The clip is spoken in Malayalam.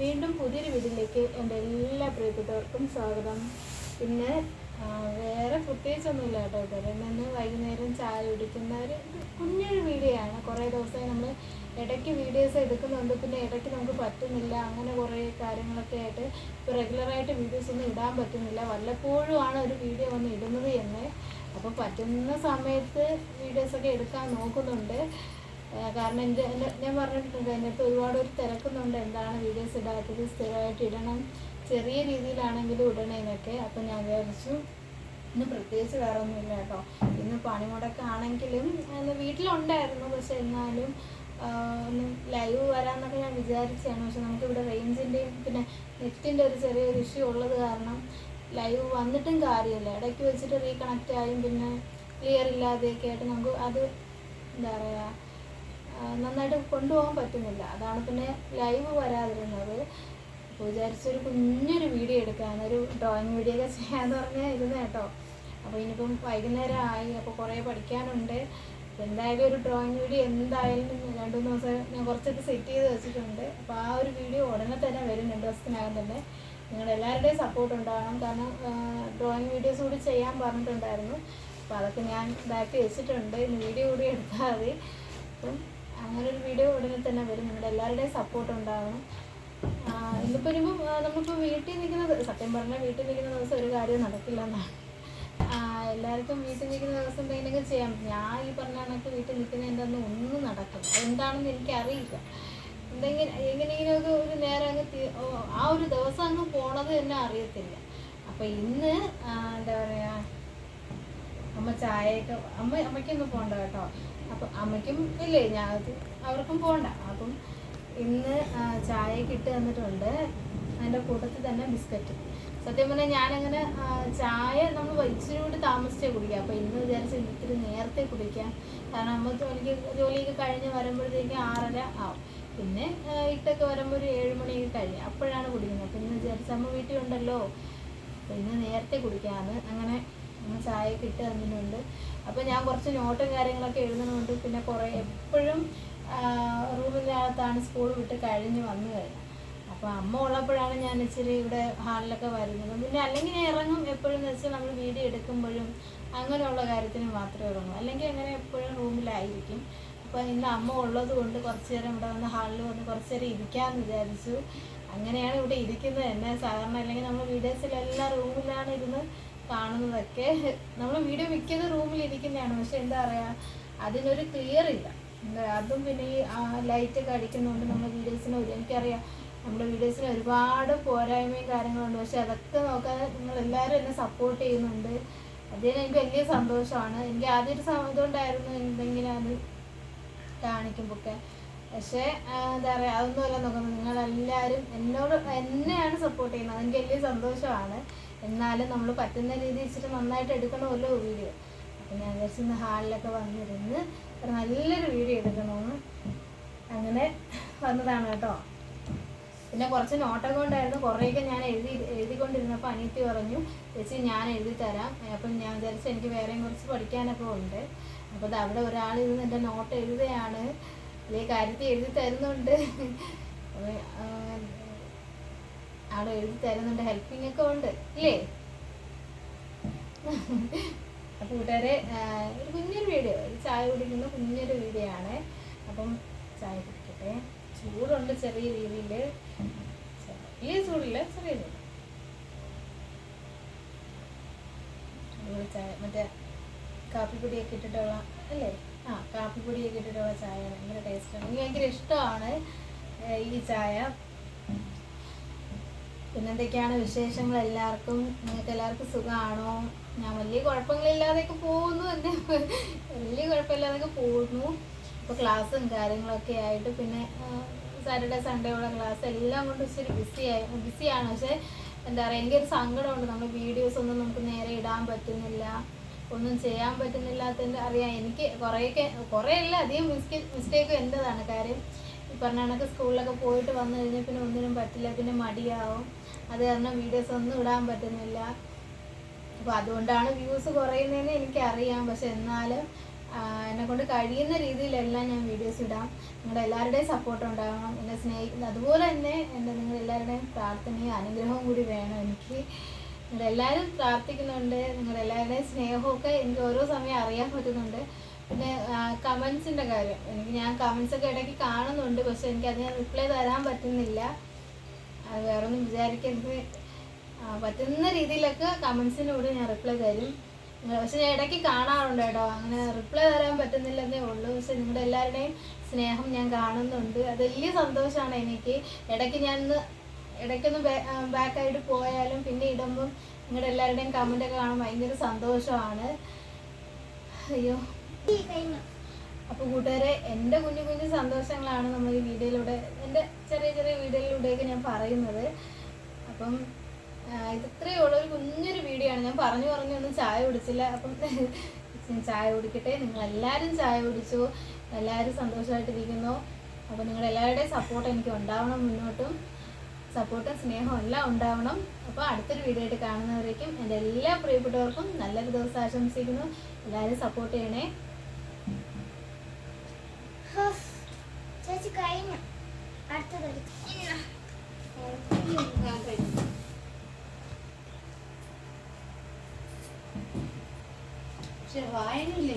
വീണ്ടും പുതിയൊരു വീട്ടിലേക്ക് എന്റെ എല്ലാ പ്രിയപ്പെട്ടവർക്കും സ്വാഗതം. പിന്നെ വേറെ പ്രത്യേകിച്ചൊന്നുമില്ല കേട്ടോ ഇതുവരെ. നിന്ന് വൈകുന്നേരം ചായ കുടിക്കുന്ന ഒരു കുഞ്ഞൊരു വീഡിയോ ആണ് കുറേ ദിവസമായി നമ്മൾ ഇടയ്ക്ക് വീഡിയോസ് എടുക്കുന്നുണ്ട്. പിന്നെ ഇടയ്ക്ക് നമുക്ക് പറ്റുന്നില്ല. അങ്ങനെ കുറേ കാര്യങ്ങളൊക്കെ ആയിട്ട് ഇപ്പോൾ റെഗുലറായിട്ട് വീഡിയോസ് ഒന്നും ഇടാൻ പറ്റുന്നില്ല. വല്ലപ്പോഴും ആണ് ഒരു വീഡിയോ വന്ന് ഇടുന്നത് എന്നെ. അപ്പോൾ പറ്റുന്ന സമയത്ത് വീഡിയോസൊക്കെ എടുക്കാൻ നോക്കുന്നുണ്ട്. കാരണം എന്റെ ഞാൻ പറഞ്ഞിട്ടുണ്ട് എന്റെ ഒരുപാട് ഒരു തിരക്കുന്നുണ്ട്. എന്താണ് വീഡിയോസ് ഇടാത്തത്? സ്ഥിരമായിട്ട് ഇടണം. ചെറിയ രീതിയിലാണെങ്കിലും ഇടണേന്നൊക്കെ അപ്പം ഞാൻ വിചാരിച്ചു ഇന്ന് പ്രത്യേകിച്ച് വേറെ ഒന്നുമില്ല കേട്ടോ. ഇന്ന് പണിമുടക്കാണെങ്കിലും വീട്ടിലുണ്ടായിരുന്നു. പക്ഷെ എന്നാലും ഒന്ന് ലൈവ് വരാമെന്നൊക്കെ ഞാൻ വിചാരിച്ചാണ് പക്ഷെ നമുക്കിവിടെ റേഞ്ചിന്റെയും പിന്നെ നെറ്റിന്റെ ഒരു ചെറിയൊരു ഇഷ്യൂ ഉള്ളത് കാരണം ലൈവ് വന്നിട്ടും കാര്യമില്ല. ഇടയ്ക്ക് വെച്ചിട്ട് റീകണക്റ്റ് ആയും പിന്നെ ക്ലിയർ ഇല്ലാതെയൊക്കെ ആയിട്ട് നമുക്ക് അത് എന്താ പറയുക നന്നായിട്ട് കൊണ്ടുപോകാൻ പറ്റുന്നില്ല. അതാണ് പിന്നെ ലൈവ് വരാതിരുന്നത്. അപ്പോൾ വിചാരിച്ചൊരു കുഞ്ഞൊരു വീഡിയോ എടുക്കാൻ ഒരു ഡ്രോയിങ് വീഡിയോ ഒക്കെ ചെയ്യാന്ന് പറഞ്ഞാൽ ഇരുന്ന് കേട്ടോ. അപ്പോൾ ഇനിയിപ്പം വൈകുന്നേരം ആയി അപ്പോൾ കുറേ പഠിക്കാനുണ്ട്. എന്തായാലും ഒരു ഡ്രോയിങ് വീഡിയോ എന്തായാലും രണ്ട് മൂന്ന് ദിവസം ഞാൻ കുറച്ചൊക്കെ സെറ്റ് ചെയ്ത് വെച്ചിട്ടുണ്ട്. അപ്പോൾ ആ ഒരു വീഡിയോ ഉടനെ തന്നെ വരും രണ്ട് ദിവസത്തിനകം തന്നെ. നിങ്ങളുടെ എല്ലാവരുടെയും സപ്പോർട്ട് ഉണ്ടാവണം. കാരണം ഡ്രോയിങ് വീഡിയോസ് കൂടി ചെയ്യാൻ പറഞ്ഞിട്ടുണ്ടായിരുന്നു. അപ്പോൾ അതൊക്കെ ഞാൻ ഇതാക്കി വെച്ചിട്ടുണ്ട്. ഇനി വീഡിയോ കൂടി എടുത്താൽ മതി. അപ്പം അങ്ങനെ ഒരു വീഡിയോ ഉടനെ തന്നെ വരും. നിങ്ങളുടെ എല്ലാവരുടെയും സപ്പോർട്ട് ഉണ്ടാവണം. ഇന്നിപ്പോൾ വരുമ്പം നമ്മളിപ്പോൾ വീട്ടിൽ നിൽക്കുന്ന സത്യം പറഞ്ഞാൽ വീട്ടിൽ നിൽക്കുന്ന ദിവസം ഒരു കാര്യം നടക്കില്ല എന്നാണ് എല്ലാവർക്കും വീട്ടിൽ നിൽക്കുന്ന ദിവസം എന്തെങ്കിലുമൊക്കെ ചെയ്യാം. ഞാൻ ഈ പറഞ്ഞ കണക്ക് വീട്ടിൽ നിൽക്കുന്നതിന്റെ അന്ന് ഒന്നും നടക്കും എന്താണെന്ന് എനിക്കറിയില്ല. എന്തെങ്കിലും എങ്ങനെയെങ്കിലുമൊക്കെ ഒരു നേരം അങ്ങ് ആ ഒരു ദിവസം അങ്ങ് പോണത് തന്നെ അറിയത്തില്ല. അപ്പം ഇന്ന് എന്താ പറയുക അമ്മ ചായയൊക്കെ അമ്മ അമ്മയ്ക്കൊന്നും പോകണ്ട കേട്ടോ. അപ്പം അമ്മയ്ക്കും ഇല്ലേ ഞാൻ അവർക്കും പോകണ്ട അപ്പം ഇന്ന് ചായ ഇട്ട് തന്നിട്ടുണ്ട് അതിന്റെ കൂട്ടത്തിൽ തന്നെ ബിസ്ക്കറ്റ്. സത്യം പറഞ്ഞാൽ ഞാനങ്ങനെ ചായ നമ്മൾ ഇച്ചിരി കൂടി താമസിച്ചേ കുടിക്കാം അപ്പോൾ ഇന്ന് വിചാരിച്ച് ഇത്തിരി നേരത്തെ കുടിക്കാം. കാരണം അമ്മ ജോലിക്ക് ജോലിയൊക്കെ കഴിഞ്ഞ് വരുമ്പോഴത്തേക്ക് ആറര ആവും. പിന്നെ ഇട്ടൊക്കെ വരുമ്പോൾ ഒരു ഏഴ് മണിയൊക്കെ കഴിയും അപ്പോഴാണ് കുടിക്കുന്നത്. അപ്പം ഇന്ന് വിചാരിച്ച് അമ്മ അപ്പോൾ ഇന്ന് നേരത്തെ കുടിക്കാമെന്ന് അങ്ങനെ ചായയൊക്കെ ഇട്ട് തന്നിട്ടുണ്ട്. അപ്പോൾ ഞാൻ കുറച്ച് നോട്ടും കാര്യങ്ങളൊക്കെ എഴുതുന്നുണ്ട്. പിന്നെ കുറേ എപ്പോഴും റൂമിനകത്താണ് സ്കൂൾ വിട്ട് കഴിഞ്ഞ് വന്നു കഴിഞ്ഞാൽ അപ്പോൾ അമ്മ ഉള്ളപ്പോഴാണ് ഞാൻ ഇച്ചിരി ഇവിടെ ഹാളിലൊക്കെ വരുന്നത്. പിന്നെ അല്ലെങ്കിൽ ഞാൻ ഇറങ്ങും എപ്പോഴും എന്ന് വെച്ചാൽ നമ്മൾ വീഡിയോ എടുക്കുമ്പോഴും അങ്ങനെയുള്ള കാര്യത്തിന് മാത്രമേ ഇറങ്ങൂ. അല്ലെങ്കിൽ അങ്ങനെ എപ്പോഴും റൂമിലായിരിക്കും. അപ്പോൾ ഇന്ന് അമ്മ ഉള്ളത് കൊണ്ട് കുറച്ച് നേരം ഇവിടെ വന്ന് ഹാളിൽ വന്ന് കുറച്ച് നേരം ഇരിക്കാമെന്ന് വിചാരിച്ചു. അങ്ങനെയാണ് ഇവിടെ ഇരിക്കുന്നത്. തന്നെ സാധാരണ അല്ലെങ്കിൽ നമ്മൾ വീഡിയോസിലെല്ലാം റൂമിലാണ് ഇരുന്ന് കാണുന്നതൊക്കെ നമ്മൾ വീഡിയോ മിക്കത് റൂമിൽ ഇരിക്കുന്നതാണ്. പക്ഷെ എന്താ പറയുക അതിനൊരു ക്ലിയർ ഇല്ല. അതും പിന്നെ ഈ ലൈറ്റൊക്കെ അടിക്കുന്നതുകൊണ്ട് നമ്മുടെ വീഡിയോസിന് ഒരു എനിക്കറിയാം നമ്മുടെ വീഡിയോസിന് ഒരുപാട് പോരായ്മയും കാര്യങ്ങളുണ്ട്. പക്ഷെ അതൊക്കെ നോക്കാൻ നിങ്ങൾ എല്ലാവരും എന്നെ സപ്പോർട്ട് ചെയ്യുന്നുണ്ട്. അതിന് എനിക്ക് വലിയ സന്തോഷമാണ്. എനിക്ക് ആദ്യം ഒരു സം- ഇതുണ്ടായിരുന്നു എന്തെങ്കിലും അത് കാണിക്കുമ്പോഴൊക്കെ. പക്ഷേ എന്താ പറയുക അതൊന്നുമല്ല നോക്കുന്നത്. നിങ്ങളെല്ലാവരും എന്നോട് എന്നെയാണ് സപ്പോർട്ട് ചെയ്യുന്നത്. അതെനിക്ക് വലിയ സന്തോഷമാണ്. എന്നാലും നമ്മൾ പറ്റുന്ന രീതി വെച്ചിട്ട് നന്നായിട്ട് എടുക്കണമല്ലോ വീഡിയോ. അപ്പം ഞാൻ വിചാരിച്ചു ഇന്ന് ഹാളിലൊക്കെ വന്നിരുന്ന് നല്ലൊരു വീഡിയോ എടുക്കണമെന്ന് അങ്ങനെ വന്നതാണ് കേട്ടോ. പിന്നെ കുറച്ച് നോട്ടൊക്കെ ഉണ്ടായിരുന്നു. കുറേയൊക്കെ ഞാൻ എഴുതി എഴുതിക്കൊണ്ടിരുന്നപ്പോൾ അനിയത്തി പറഞ്ഞു ചേച്ചി ഞാൻ എഴുതി തരാം. അപ്പം ഞാൻ വിചാരിച്ചു എനിക്ക് വേറെയും കുറച്ച് പഠിക്കാനൊക്കെ ഉണ്ട്. അപ്പോൾ അത് അവിടെ ഒരാൾ ഇരുന്ന് എന്റെ നോട്ട് എഴുതുകയാണ്. വലിയ കാര്യത്തിൽ എഴുതി തരുന്നുണ്ട്. ആ, എഴുതി തരുന്നുണ്ട്. ഹെൽപ്പിംഗ് ഒക്കെ ഉണ്ട്. ഇല്ലേ? അപ്പോൾ കൂട്ടുകാരെ ഒരു കുഞ്ഞൊരു വീഡിയോ. ഒരു ചായ കുടിക്കുന്ന കുഞ്ഞൊരു വീഡിയോ ആണ്. അപ്പം ചായ കുടിക്കട്ടെ. ചൂടുണ്ട് ചെറിയ രീതിയിൽ വലിയ ചൂടില്ല ചെറിയ ചൂട്. ചായ മറ്റേ കാപ്പിപ്പൊടിയൊക്കെ ഇട്ടിട്ടുള്ള അല്ലേ? ആ കാപ്പിപ്പൊടിയൊക്കെ ഇട്ടിട്ടുള്ള ചായ ഭയങ്കര ടേസ്റ്റാണ് എനിക്ക് ഭയങ്കര ഇഷ്ടമാണ് ഈ ചായ. പിന്നെ എന്തൊക്കെയാണ് വിശേഷങ്ങൾ എല്ലാവർക്കും? നിങ്ങൾക്ക് എല്ലാവർക്കും സുഖമാണോ ഞാൻ വലിയ കുഴപ്പങ്ങളില്ലാതെയൊക്കെ പോകുന്നു. എന്റെ വലിയ കുഴപ്പമില്ലാതെയൊക്കെ പോകുന്നു. ഇപ്പോൾ ക്ലാസ്സും കാര്യങ്ങളൊക്കെ ആയിട്ട് പിന്നെ സാറ്റർഡേ സൺഡേ ഉള്ള ക്ലാസ് എല്ലാം കൊണ്ട് ഇച്ചിരി ബിസി ആയി ബിസിയാണ് പക്ഷേ എന്താ പറയുക എനിക്കൊരു സങ്കടമുണ്ട്. നമ്മൾ വീഡിയോസ് ഒന്നും നമുക്ക് നേരെ ഇടാൻ പറ്റുന്നില്ല. ഒന്നും ചെയ്യാൻ പറ്റുന്നില്ലാത്തതിന്റെ അറിയാം. എനിക്ക് കുറേയൊക്കെ കുറേ അല്ല അധികം മിസ്റ്റേക്ക് മിസ്റ്റേക്കും എന്റെതാണ് കാര്യം പറഞ്ഞ കണക്ക് സ്കൂളിലൊക്കെ പോയിട്ട് വന്നു കഴിഞ്ഞാൽ പിന്നെ ഒന്നിനും പറ്റില്ല പിന്നെ മടിയാവും. അത് കാരണം വീഡിയോസ് ഒന്നും ഇടാൻ പറ്റുന്നില്ല. അപ്പോൾ അതുകൊണ്ടാണ് വ്യൂസ് കുറയുന്നതെന്ന് എനിക്കറിയാം. പക്ഷെ എന്നാലും എന്നെ കൊണ്ട് കഴിയുന്ന രീതിയിലെല്ലാം ഞാൻ വീഡിയോസ് ഇടാം. നിങ്ങളുടെ എല്ലാവരുടെയും സപ്പോർട്ട് ഉണ്ടാകണം എന്നെ സ്നേഹിക്കുന്ന അതുപോലെ തന്നെ എന്റെ നിങ്ങൾ എല്ലാവരുടെയും പ്രാർത്ഥനയും അനുഗ്രഹവും കൂടി വേണം എനിക്ക്. നിങ്ങളെല്ലാവരും പ്രാർത്ഥിക്കുന്നുണ്ട്. നിങ്ങളെല്ലാവരുടെയും സ്നേഹമൊക്കെ എനിക്ക് ഓരോ സമയം അറിയാൻ പറ്റുന്നുണ്ട്. പിന്നെ കമൻസിന്റെ കാര്യം. എനിക്ക് ഞാൻ കമൻസ് ഒക്കെ ഇടയ്ക്ക് കാണുന്നുണ്ട്. പക്ഷെ എനിക്ക് അതിന് റിപ്ലൈ തരാൻ പറ്റുന്നില്ല. അത് വേറെ ഒന്നും വിചാരിക്കരുത് പറ്റുന്ന രീതിയിലൊക്കെ കമൻസിനോട് ഞാൻ റിപ്ലൈ തരും. പക്ഷെ ഞാൻ ഇടയ്ക്ക് കാണാറുണ്ട് കേട്ടോ. അങ്ങനെ റിപ്ലൈ തരാൻ പറ്റുന്നില്ലെന്നേ ഉള്ളൂ. പക്ഷെ നിങ്ങളുടെ എല്ലാവരുടെയും സ്നേഹം ഞാൻ കാണുന്നുണ്ട്. അത് വലിയ സന്തോഷമാണ് എനിക്ക്. ഇടയ്ക്ക് ഞാൻ ഒന്ന് ഇടയ്ക്കൊന്ന് ബാക്കായിട്ട് പോയാലും പിന്നെ ഇടുമ്പം നിങ്ങളുടെ എല്ലാവരുടെയും കമന്റൊക്കെ കാണാൻ ഭയങ്കര സന്തോഷമാണ്. അയ്യോ. അപ്പോൾ കൂട്ടുകാരെ എന്റെ കുഞ്ഞു കുഞ്ഞു സന്തോഷങ്ങളാണ് നമ്മൾ ഈ വീഡിയോയിലൂടെ എന്റെ ചെറിയ ചെറിയ വീഡിയോയിലൂടെയൊക്കെ ഞാൻ പറയുന്നത്. അപ്പം ഇത്രയേ ഉള്ളൂ. ഒരു കുഞ്ഞൊരു വീഡിയോ ആണ്. ഞാൻ പറഞ്ഞു പറഞ്ഞൊന്നും ചായ കുടിച്ചില്ല. അപ്പം ചായ കുടിക്കട്ടെ. നിങ്ങൾ എല്ലാവരും ചായ കുടിച്ചു. എല്ലാവരും സന്തോഷമായിട്ടിരിക്കുന്നു. അപ്പോൾ നിങ്ങൾ എല്ലാവരുടെയും സപ്പോർട്ട് എനിക്ക് ഉണ്ടാവണം മുന്നോട്ടും. സപ്പോർട്ടും സ്നേഹവും എല്ലാം ഉണ്ടാവണം. അപ്പോൾ അടുത്തൊരു വീഡിയോ ആയിട്ട് കാണുന്നവരേക്കും എന്റെ എല്ലാ പ്രിയപ്പെട്ടവർക്കും നല്ലൊരു ദിവസം ആശംസിക്കുന്നു. എല്ലാവരും സപ്പോർട്ട് ചെയ്യണേ ചേച്ചി കഴിഞ്ഞു. അടുത്തത് പക്ഷെ വായനയില്ലേ?